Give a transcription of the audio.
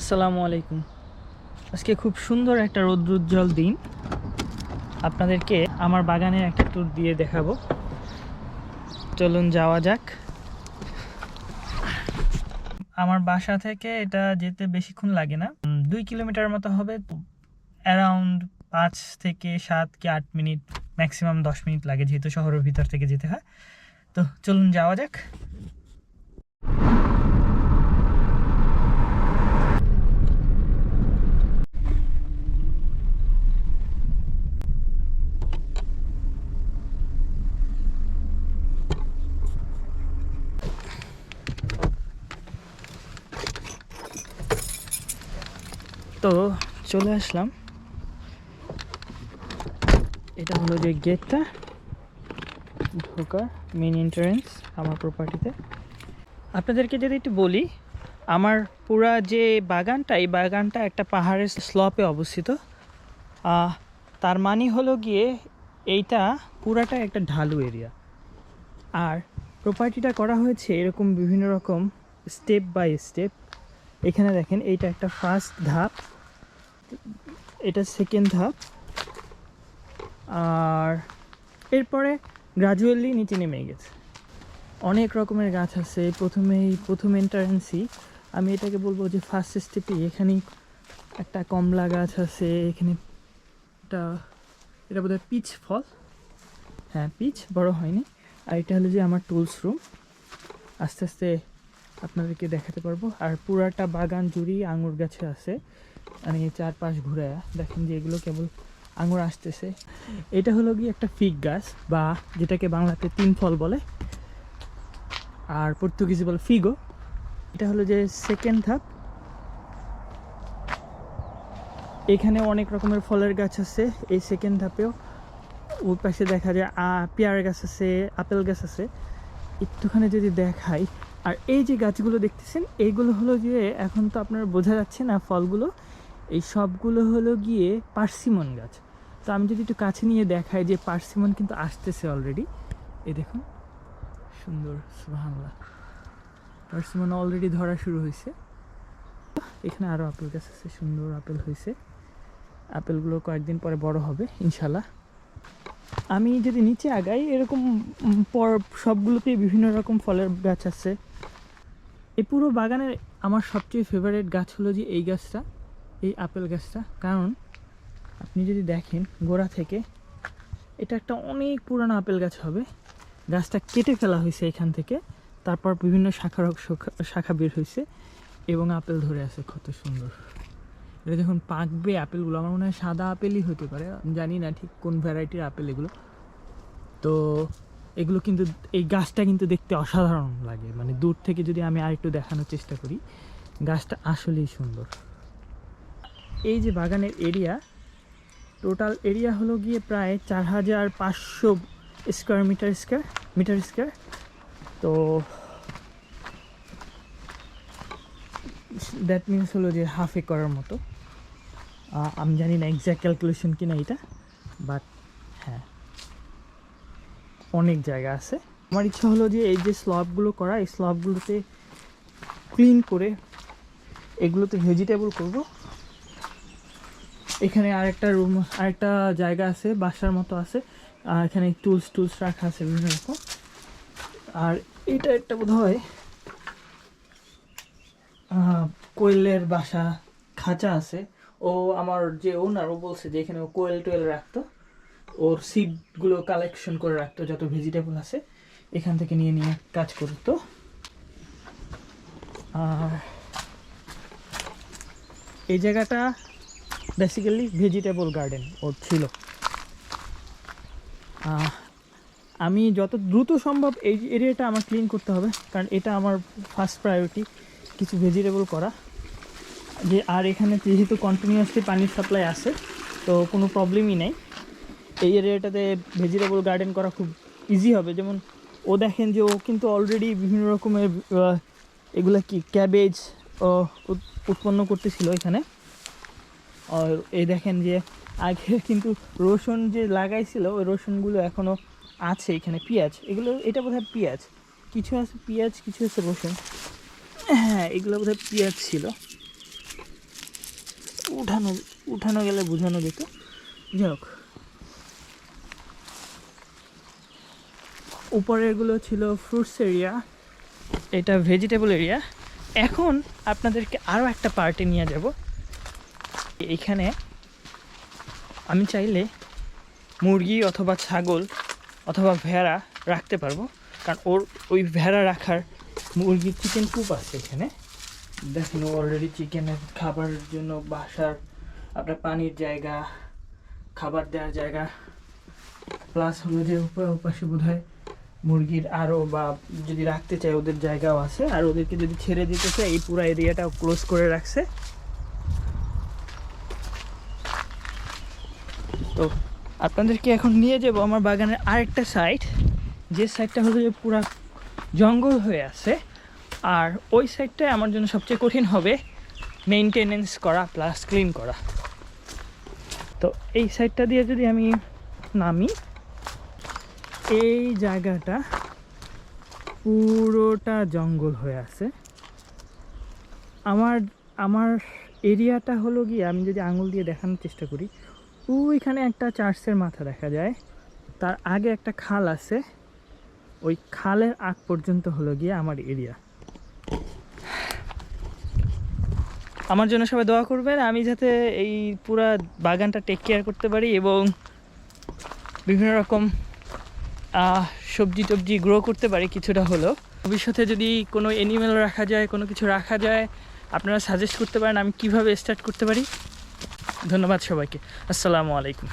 আসসালামু আলাইকুম। আজকে খুব সুন্দর একটা রৌদ্রোজ্জ্বল দিন। আপনাদেরকে আমার বাগানের একটা ট্যুর দিয়ে দেখাবো। চলুন যাওয়া যাক। আমার বাসা থেকে এটা যেতে বেশিক্ষণ লাগে না। দুই কিলোমিটার মতো হবে। অ্যারাউন্ড পাঁচ থেকে সাত কি আট মিনিট ম্যাক্সিমাম দশ মিনিট লাগে যেহেতু শহরের ভিতর থেকে যেতে হয়। তো চলুন যাওয়া যাক। তো চলে আসলাম। এটা হলো যে গেটটা, ঢোকার মেন এন্ট্রান্স আমার প্রপার্টিতে আপনাদেরকে যদি একটু বলি, আমার পুরা যে বাগানটা, এই বাগানটা একটা পাহাড়ের স্লপে অবস্থিত। তার মানে হলো গিয়ে এইটা পুরাটা একটা ঢালু এরিয়া আর প্রপার্টিটা করা হয়েছে এরকম বিভিন্ন রকম স্টেপ বাই স্টেপ এখানে দেখেন, এইটা একটা ফার্স্ট ধাপ, এটা সেকেন্ড ধাপ, আর এরপরে গ্রাজুয়ালি নিচে নেমে গেছে। অনেক রকমের গাছ আছে, প্রথমেই, প্রথম এন্টারেন্সই আমি এটাকে বলব যে ফার্স্ট স্টেপে এখানে একটা কমলা গাছ আছে, এখানে এটা এটা বোধহয় পিচ ফল। হ্যাঁ পিচ বড় হয়নি। আর এটা হলো যে আমার টুলস রুম আস্তে আস্তে আপনাদেরকে দেখাতে পারব। আর পুরাটা বাগান জুড়ি আঙুর গাছে আছে। মানে চারপাশ ঘুরে দেখেন যে এগুলো কেবল আঙুর আসতেছে। এটা হলো গিয়ে একটা ফিগ গাছ বা যেটাকে বাংলাতে তিন ফল বলে। আর পর্তুগিজে বলে ফিগো। এটা হলো যে সেকেন্ড ধাপ। এখানে অনেক রকমের ফলের গাছ আছে। এই সেকেন্ড ধাপেও ওর পাশে দেখা যায় পেয়ারা গাছ আছে, আপেল গাছ আছে। একটুখানি যদি দেখাই আর এই যে গাছগুলো দেখতেছেন, এইগুলো হলো গিয়ে এখন তো আপনার বোঝা যাচ্ছে না ফলগুলো, এই সবগুলো হলো গিয়ে পার্সিমন গাছ। তো আমি যদি একটু কাছে নিয়ে দেখাই যে পার্সিমন কিন্তু আসতেছে অলরেডি এই দেখুন, সুন্দর, সুবহানাল্লাহ। পার্সিমন অলরেডি ধরা শুরু হয়েছে। এখানে আরও আপেল গাছ আছে, সুন্দর আপেল হয়েছে। আপেলগুলো কয়েকদিন পরে বড় হবে, ইনশাল্লাহ। আমি যদি নিচে আগাই, এরকম পর সবগুলোতেই বিভিন্ন রকম ফলের গাছ আছে। এই পুরো বাগানের আমার সবচেয়ে ফেভারিট গাছ হলো যে এই গাছটা, এই আপেল গাছটা। কারণ আপনি যদি দেখেন গোড়া থেকে, এটা একটা অনেক পুরানো আপেল গাছ হবে। গাছটা কেটে ফেলা হয়েছে এখান থেকে, তারপর বিভিন্ন শাখা শাখা- বের হয়েছে এবং আপেল ধরে আছে, কত সুন্দর। এটা যখন পাকবে, আপেলগুলো, আমার মনে হয় সাদা আপেলই হতে পারে, জানি না ঠিক কোন ভ্যারাইটির আপেল এগুলো। তো এগুলো কিন্তু এই গাছটা কিন্তু দেখতে অসাধারণ লাগে। মানে দূর থেকে যদি আমি আরেকটু দেখানোর চেষ্টা করি, গাছটা আসলেই সুন্দর। এই যে বাগানের এরিয়া, টোটাল এরিয়া হলো গিয়ে প্রায় চার হাজার পাঁচশো square metre square metre square তো দ্যাট মিনস হলো যে হাফ একরের মতো। আমি জানি না এক্স্যাক্ট ক্যালকুলেশন কিনা এটা বাট হ্যাঁ। অনেক জায়গা আছে। আমার ইচ্ছা হলো যে এই যে স্লবগুলো করা, এই স্লবগুলোতে ক্লিন করে এগুলোতে ভেজিটেবল করব। এখানে আরেকটা রুম আরেকটা জায়গা আছে, বাসার মতো আছে। আর এখানে টুলস টুলস রাখা আছে বিভিন্ন রকম। আর এটা একটা বোধ হয় কোয়েলের বাসা, খাঁচা আছে। ও আমার যে ওনার ও বলছে যে এখানে কোয়েল টোয়েল রাখতো। ওর সিডগুলো কালেকশন করে রাখতো, যত ভেজিটেবল আছে, এখান থেকে নিয়ে নিয়ে কাজ করতো। আর এই জায়গাটা বেসিক্যালি ভেজিটেবল গার্ডেন ওর ছিল। আমি যত দ্রুত সম্ভব এই এরিয়াটা আমার ক্লিন করতে হবে, কারণ এটা আমার ফার্স্ট প্রায়োরিটি কিছু ভেজিটেবল করা। যে আর এখানে যেহেতু কন্টিনিউয়াসলি পানির সাপ্লাই আছে, তো কোনো প্রবলেমই নেই। এই এরিয়াটাতে ভেজিটেবল গার্ডেন করা খুব ইজি হবে। যেমন ও দেখেন যে ও কিন্তু অলরেডি বিভিন্ন রকমের এগুলা কি ক্যাবেজ উৎপন্ন করতেছিল এখানে। আর এই দেখেন যে আগে কিন্তু রসুন যে লাগাইছিল, ওই রসুনগুলো এখনও আছে এখানে পেঁয়াজ। এগুলো, এটা বোধহয় পেঁয়াজ। কিছু আছে পেঁয়াজ, কিছু আছে রসুন। হ্যাঁ এগুলো বোধহয় পেঁয়াজ ছিল। উঠানো উঠানো গেলে বোঝানো যেত। যাই উপরেরগুলো ছিল ফ্রুটস এরিয়া এটা ভেজিটেবল এরিয়া এখন আপনাদেরকে আরও একটা পার্টি নিয়ে যাব। এইখানে আমি চাইলে মুরগি অথবা ছাগল অথবা ভেড়া রাখতে পারব, কারণ ওর ওই ভেড়া রাখার মুরগির চিকেন কুপ আছে এখানে। দেখেন অলরেডি চিকেনের খাবার জন্য বাসার, আপনার পানির জায়গা, খাবার দেওয়ার জায়গা প্লাস হলো যে উপরে পাশে বোধ হয় মুরগির আরও বা যদি রাখতে চাই ওদের জায়গাও আছে, আর ওদেরকে যদি ছেড়ে দিতে চাই এই পুরো এরিয়াটাও ক্লোজ করে রাখছে। তো আপনাদেরকে এখন নিয়ে যাব আমার বাগানের আরেকটা সাইড যে সাইডটা হলো যে পুরা জঙ্গল হয়ে আছে, আর ওই সাইডটাই আমার জন্য সবচেয়ে কঠিন হবে মেনটেনেন্স করা প্লাস ক্লিন করা। তো এই সাইডটা দিয়ে যদি আমি নামি এই জায়গাটা পুরোটা জঙ্গল হয়ে আছে। আমার আমার এরিয়াটা হলো গিয়ে আমি যদি আঙুল দিয়ে দেখানোর চেষ্টা করি, ওইখানে একটা চার্চের মাথা দেখা যায়। তার আগে একটা খাল আছে। ওই খালের আগ পর্যন্ত হলো গিয়ে আমার এরিয়া। আমার জন্য সবাই দোয়া করবেন, আমি যাতে এই পুরা বাগানটা টেক কেয়ার করতে পারি এবং বিভিন্ন রকম সবজি টবজি গ্রো করতে পারি কিছুটা হলো ভবিষ্যতে যদি কোনো অ্যানিমেল রাখা যায়, কোনো কিছু রাখা যায়, আপনারা সাজেস্ট করতে পারেন আমি কীভাবে স্টার্ট করতে পারি। ধন্যবাদ সবাইকে। আসসালামু আলাইকুম।